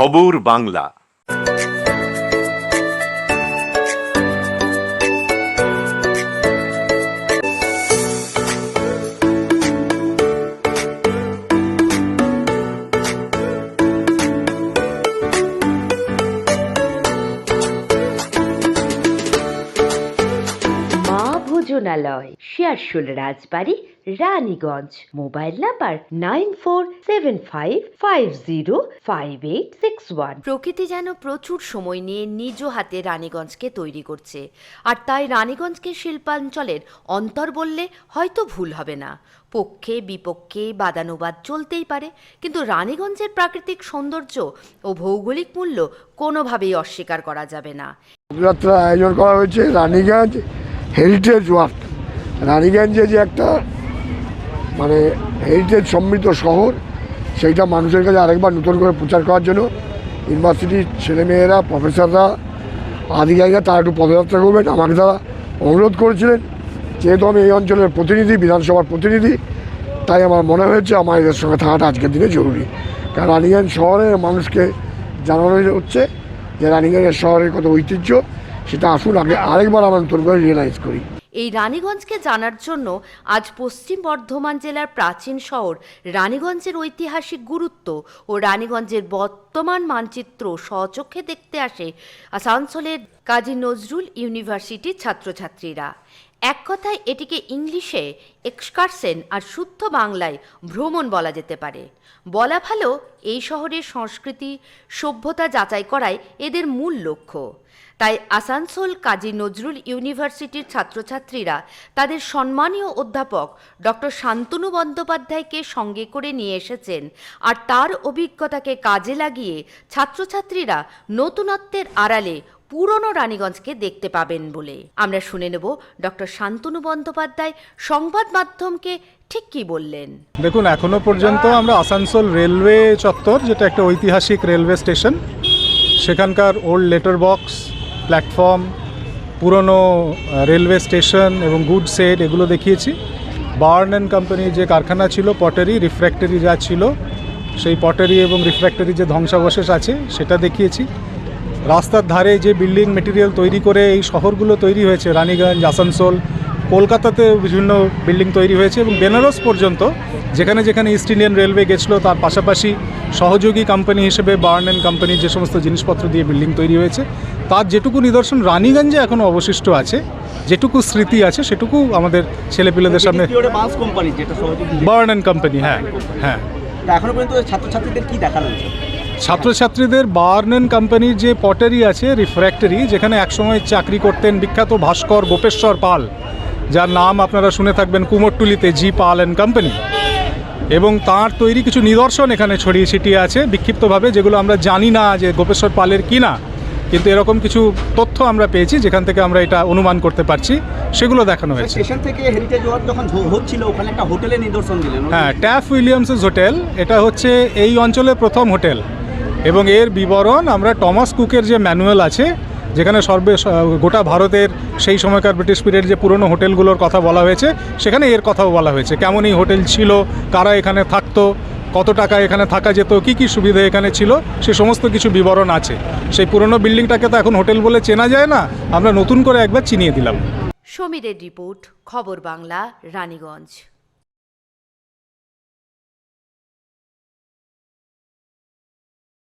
খবর Bangla. ভোজনালয় Searsole Rajbari Raniganj. Mobile number nine four seven five five zero five eight six one. প্রকৃতি যেন প্রচুর সময় নিয়ে নিজ হাতে রানীগঞ্জকে তৈরি করছে। আর তাই রানীগঞ্জকে শিল্পাঞ্চলের অন্তর বললে হয়তো ভুল হবে না। পক্ষে বিপক্ষে বাদানুবাদ চলতেই পারে কিন্তু রানীগঞ্জের প্রাকৃতিক সৌন্দর্য ও ভৌগোলিক মূল্য কোনোভাবেই অস্বীকার করা যাবে না। আয়োজন করা হয়েছে রানীগঞ্জ। হেরিটেজ ওয়ার্ক রানীগঞ্জে যে একটা মানে হেরিটেজ সমৃদ্ধ শহর, সেইটা মানুষের কাছে আরেকবার নতুন করে প্রচার করার জন্য ইউনিভার্সিটির ছেলেমেয়েরা প্রফেসররা আধিকারিকরা তারা একটু পদযাত্রা করবেন। আমাকে তারা অনুরোধ করেছিলেন, যেহেতু আমি এই অঞ্চলের প্রতিনিধি, বিধানসভার প্রতিনিধি, তাই আমার মনে হয়েছে আমার এদের সঙ্গে থাকাটা আজকের দিনে জরুরি। কারণ রানীগঞ্জ শহরের মানুষকে জানানো হচ্ছে যে রানীগঞ্জের শহরের কত ঐতিহ্য সেটা আসুন আগে আরেকবার আমরা করে রিয়েলাইজ করি। এই রানীগঞ্জকে জানার জন্য আজ পশ্চিম বর্ধমান জেলার প্রাচীন শহর রানীগঞ্জের ঐতিহাসিক গুরুত্ব ও রানীগঞ্জের বর্তমান মানচিত্র স্বচক্ষে দেখতে আসে আসানসোলের কাজী নজরুল ইউনিভার্সিটির ছাত্রছাত্রীরা। এক কথায় এটিকে ইংলিশে এক্সকারসেন আর শুদ্ধ বাংলায় ভ্রমণ বলা যেতে পারে। বলা ভালো এই শহরের সংস্কৃতি সভ্যতা যাচাই করাই এদের মূল লক্ষ্য। তাই আসানসোল, কাজী নজরুল ইউনিভার্সিটির ছাত্রছাত্রীরা তাদের সম্মানীয় অধ্যাপক ডক্টর শান্তনু বন্দ্যোপাধ্যায়কে সঙ্গে করে নিয়ে এসেছেন আর তার অভিজ্ঞতাকে কাজে লাগিয়ে ছাত্রছাত্রীরা নতুনত্বের আড়ালে পুরনো রানীগঞ্জকে দেখতে পাবেন বলে। আমরা শুনে নেব ডক্টর শান্তনু বন্দ্যোপাধ্যায় সংবাদ মাধ্যমকে ঠিক কি বললেন? দেখুন, এখনও পর্যন্ত আমরা আসানসোল রেলওয়ে চত্বর, যেটা একটা ঐতিহাসিক রেলওয়ে স্টেশন, সেখানকার ওল্ড লেটার বক্স, প্ল্যাটফর্ম, পুরনো রেলওয়ে স্টেশন এবং গুড সেট, এগুলো দেখিয়েছি। বার্ন অ্যান্ড কোম্পানির যে কারখানা ছিল, পটারি, রিফ্র্যাক্টরি যা ছিল, সেই পটারি এবং রিফ্র্যাক্টরি যে ধ্বংসাবশেষ আছে, সেটা দেখিয়েছি। রাস্তার ধারে যে বিল্ডিং মেটেরিয়াল তৈরি করে এই শহরগুলো তৈরি হয়েছে, রানীগঞ্জ, আসানসোল কলকাতাতে বিভিন্ন বিল্ডিং তৈরি হয়েছে এবং বেনারস পর্যন্ত যেখানে যেখানে ইস্ট ইন্ডিয়ান রেলওয়ে গেছিল তার পাশাপাশি সহযোগী কোম্পানি হিসেবে বার্ন অ্যান্ড কোম্পানির যে সমস্ত জিনিসপত্র দিয়ে বিল্ডিং তৈরি হয়েছে তার যেটুকু নিদর্শন রানীগঞ্জে এখনও অবশিষ্ট আছে যেটুকু স্মৃতি আছে সেটুকু আমাদের ছেলেপিলেদের সামনে কোম্পানি বার্ন অ্যান্ড কোম্পানি হ্যাঁ হ্যাঁ। তা এখনও পর্যন্ত ছাত্রছাত্রীদের কি দেখানো হয়েছে ছাত্রছাত্রীদের বার্নেন কোম্পানির যে পটারি আছে রিফ্র্যাক্টরি যেখানে একসময় চাকরি করতেন বিখ্যাত ভাস্কর গোপেশ্বর পাল যার নাম আপনারা শুনে থাকবেন কুমোরটুলিতে জি পাল অ্যান্ড কোম্পানি। এবং তার তৈরি কিছু নিদর্শন এখানে ছড়িয়ে ছিটিয়ে আছে বিক্ষিপ্তভাবে যেগুলো আমরা জানি না যে গোপেশ্বর পালের কি না কিন্তু এরকম কিছু তথ্য আমরা পেয়েছি যেখান থেকে আমরা এটা অনুমান করতে পারছি সেগুলো দেখানো হয়েছে। স্টেশন থেকে হেরিটেজ ওয়ার্ক যখন হচ্ছিল ওখানে একটা হোটেলের নিদর্শন দিলেন। হ্যাঁ ট্যাফ উইলিয়ামসেস হোটেল এটা হচ্ছে এই অঞ্চলের প্রথম হোটেল। এবং এর বিবরণ আমরা টমাস কুকের যে ম্যানুয়াল আছে যেখানে সর্বে গোটা ভারতের সেই সময়কার ব্রিটিশ পিরিয়ড যে পুরনো হোটেলগুলোর কথা বলা হয়েছে, সেখানে এর কথাও বলা হয়েছে। কেমন এই হোটেল ছিল, কারা এখানে থাকতো, কত টাকা এখানে থাকা যেত, কি কি সুবিধা এখানে ছিল, সে সমস্ত কিছু বিবরণ আছে। সেই পুরনো বিল্ডিংটাকে তো এখন হোটেল বলে চেনা যায় না, আমরা নতুন করে একবার চিনিয়ে দিলাম। সমীরের রিপোর্ট, খবর বাংলা, রানীগঞ্জ।